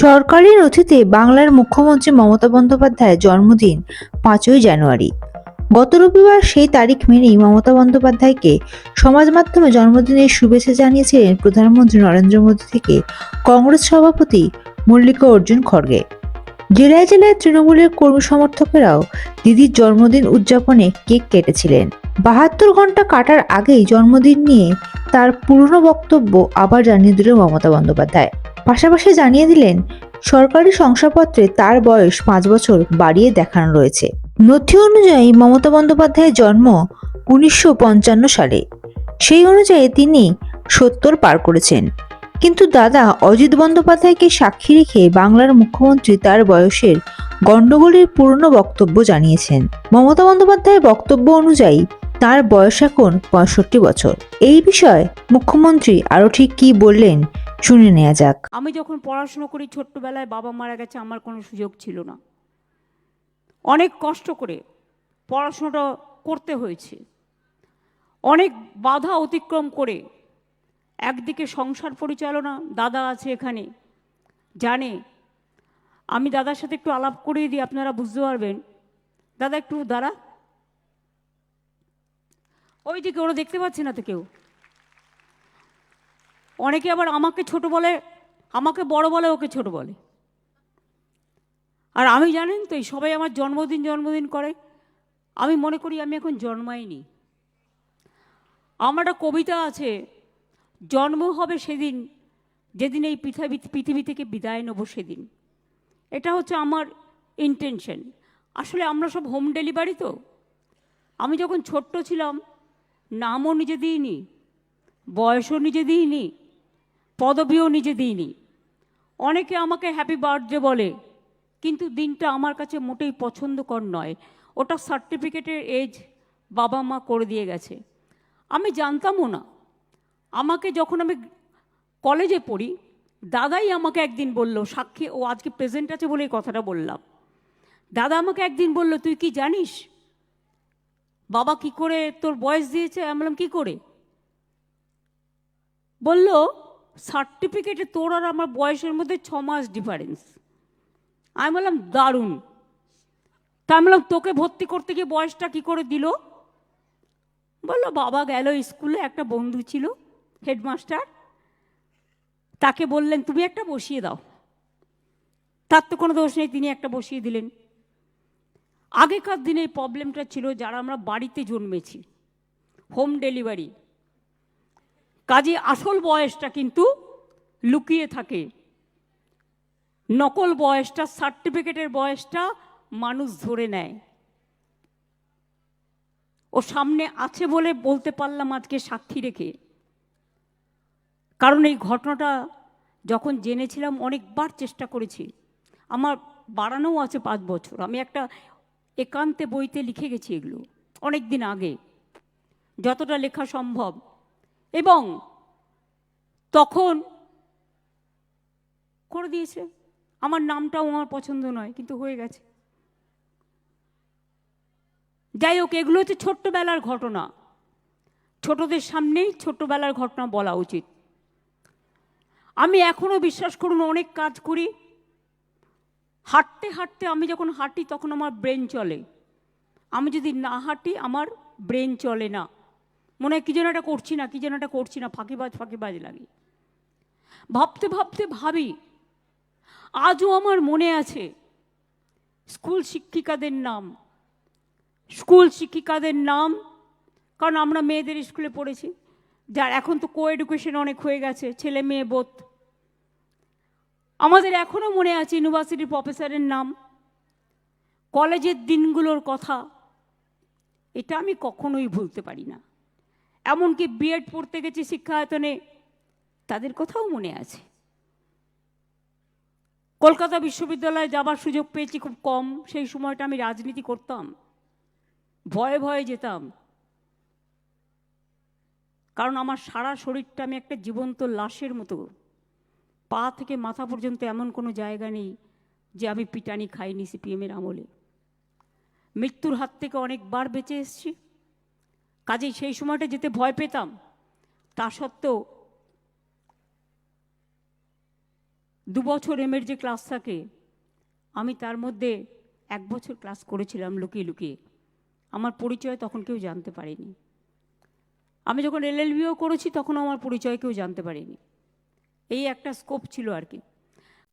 সরকারি নথিতে বাংলার মুখ্যমন্ত্রী মমতা বন্দ্যোপাধ্যায়ের জন্মদিন পাঁচই জানুয়ারি। গত রবিবার সেই তারিখ মেনেই মমতা বন্দ্যোপাধ্যায়কে সমাজ মাধ্যমে জন্মদিনের শুভেচ্ছা জানিয়েছিলেন প্রধানমন্ত্রী নরেন্দ্র মোদী থেকে কংগ্রেস সভাপতি মল্লিকা অর্জুন খড়গে। জেলায় জেলায় তৃণমূলের কর্মী সমর্থকেরাও দিদির জন্মদিন উদযাপনে কেক কেটেছিলেন। বাহাত্তর ঘণ্টা কাটার আগেই জন্মদিন নিয়ে তার পুরনো বক্তব্য আবার জানিয়ে দিল মমতা বন্দ্যোপাধ্যায়। পাশাপাশি জানিয়ে দিলেন, সরকারি শংসাপত্রে তার বয়স পাঁচ বছর বাড়িয়ে দেখানো রয়েছে। নথি অনুযায়ী মমতা বন্দ্যোপাধ্যায়ের জন্ম উনিশশো পঞ্চান্ন সালে। সেই অনুযায়ী তিনি সত্তর পার করেছেন। কিন্তু দাদা অজিত বন্দ্যোপাধ্যায়কে সাক্ষী রেখে বাংলার মুখ্যমন্ত্রী তার বয়সের গণ্ডগোলের পুরনো বক্তব্য জানিয়েছেন। মমতা বন্দ্যোপাধ্যায়ের বক্তব্য অনুযায়ী তার বয়স এখন পঁয়ষট্টি বছর। এই বিষয়ে মুখ্যমন্ত্রী আরও ঠিক কী বললেন শুনে নেওয়া যাক। আমি যখন পড়াশুনো করি, ছোট্টবেলায় বাবা মারা গেছে, আমার কোনো সুযোগ ছিল না। অনেক কষ্ট করে পড়াশোনাটা করতে হয়েছে। অনেক বাধা অতিক্রম করে একদিকে সংসার পরিচালনা, দাদা আছে এখানে, জানে। আমি দাদার সাথে একটু আলাপ করিয়ে দিই, আপনারা বুঝতে পারবেন। দাদা একটু দাঁড়া। ওই দিকে ওরা দেখতে পাচ্ছে না তো কেউ? অনেকে আবার আমাকে ছোট বলে, আমাকে বড় বলে ওকে ছোট বলে। আর আমি জানেন তো, এই সবাই আমার জন্মদিন জন্মদিন করে। আমি মনে করি আমি এখন জন্মাইনি। আমার একটা কবিতা আছে, জন্ম হবে সেদিন, যেদিন এই পৃথিবী পৃথিবী থেকে বিদায় নেব সেদিন। এটা হচ্ছে আমার ইন্টেনশন আসলে আমরা সব হোম ডেলিভারি তো। আমি যখন ছোট্ট ছিলাম, নামও নিজে দিইনি, বয়সও নিজে দিইনি পদবিও নিজে দিইনি। অনেকে আমাকে হ্যাপি বার্থডে বলে, কিন্তু দিনটা আমার কাছে মোটেই পছন্দকর নয়। ওটা সার্টিফিকেটের এজ বাবা মা করে দিয়ে গেছে। আমি জানতামও না। আমাকে যখন আমি কলেজে পড়ি, দাদাই আমাকে একদিন বলল, সাক্ষী, ও আজকে প্রেজেন্ট আছে বলে এই কথাটা বললাম। দাদা আমাকে একদিন বলল, তুই কি জানিস? বাবা কি করে তোর বয়স দিয়েছে? আমি বললাম, কি করে? বলল সার্টিফিকেটে তোর আর আমার বয়সের মধ্যে ছ মাস ডিফারেন্স আমি বললাম, দারুণ। তা আমি বললাম, তোকে ভর্তি করতে গিয়ে বয়সটা কি করে দিল? বলল, বাবা গেল স্কুলে, একটা বন্ধু ছিল, হেডমাস্টার। তাকে বললেন, তুমি একটা বসিয়ে দাও। তার তো কোনো দোষ নেই, তিনি একটা বসিয়ে দিলেন। আগেকার দিনে এই প্রবলেমটা ছিল, যারা আমরা বাড়িতে জন্মেছি হোম ডেলিভারি কাজে আসল বয়সটা কিন্তু লুকিয়ে থাকে। নকল বয়সটা, সার্টিফিকেটের বয়সটা মানুষ ধরে নেয়। ও সামনে আছে বলে বলতে পারলাম আজকে সাক্ষী রেখে। কারণ এই ঘটনাটা যখন জেনেছিলাম অনেকবার চেষ্টা করেছি। আমার বাড়ানোও আছে পাঁচ বছর। আমি একটা একান্তে বইতে লিখে গেছি এগুলো অনেক দিন আগে। যতটা লেখা সম্ভব। এবং তখন করে দিয়েছে, আমার নামটাও আমার পছন্দ নয়, কিন্তু হয়ে গেছে। যাই হোক, এগুলো হচ্ছে ছোট্টবেলার ঘটনা। ছোটদের সামনেই ছোট্টবেলার ঘটনা বলা উচিত। আমি এখনও বিশ্বাস করুন, অনেক কাজ করি। হাঁটতে হাঁটতে আমি যখন হাঁটি, তখন আমার ব্রেন চলে। আমি যদি না হাঁটি, আমার ব্রেন চলে না। মনে হয় কী যেন এটা করছি না, কী যেন এটা করছি না ফাঁকি ফাঁকিবাজ ফাঁকিবাজ লাগে। ভাবতে ভাবতে ভাবি, আজও আমার মনে আছে, স্কুল শিক্ষিকাদের নাম। স্কুল শিক্ষিকাদের নাম, কারণ আমরা মেয়েদের স্কুলে পড়েছি। যার এখন তো কো এডুকেশন অনেক হয়ে গেছে, ছেলে মেয়ে বোধ আমাদের এখনও মনে আছে ইউনিভার্সিটির প্রফেসরের নাম। কলেজের দিনগুলোর কথা, এটা আমি কখনোই ভুলতে পারি না। এমনকি বিএড পড়তে গেছি শিক্ষায়তনে, তাদের কথাও মনে আছে। কলকাতা বিশ্ববিদ্যালয়ে যাবার সুযোগ পেয়েছি খুব কম, সেই সময়টা আমি রাজনীতি করতাম। ভয়ে ভয়ে যেতাম। কারণ আমার সারা শরীরটা আমি একটা জীবন্ত লাশের মতো। পা থেকে মাথা পর্যন্ত এমন কোনো জায়গা নেই যে আমি পিটানি খাইনি সিপিএমের আমলে। মৃত্যুর হাত থেকে অনেকবার বেঁচে এসছি। কাজেই সেই সময়টা যেতে ভয় পেতাম। তা সত্ত্বেও দু বছর এমের যে ক্লাস থাকে, আমি তার মধ্যে এক বছর ক্লাস করেছিলাম লুকিয়ে লুকিয়ে। আমার পরিচয় তখন কেউ জানতে পারেনি। আমি যখন এলএলবিও করেছি তখন আমার পরিচয় কেউ জানতে পারেনি। এই একটা স্কোপ ছিল আর কি।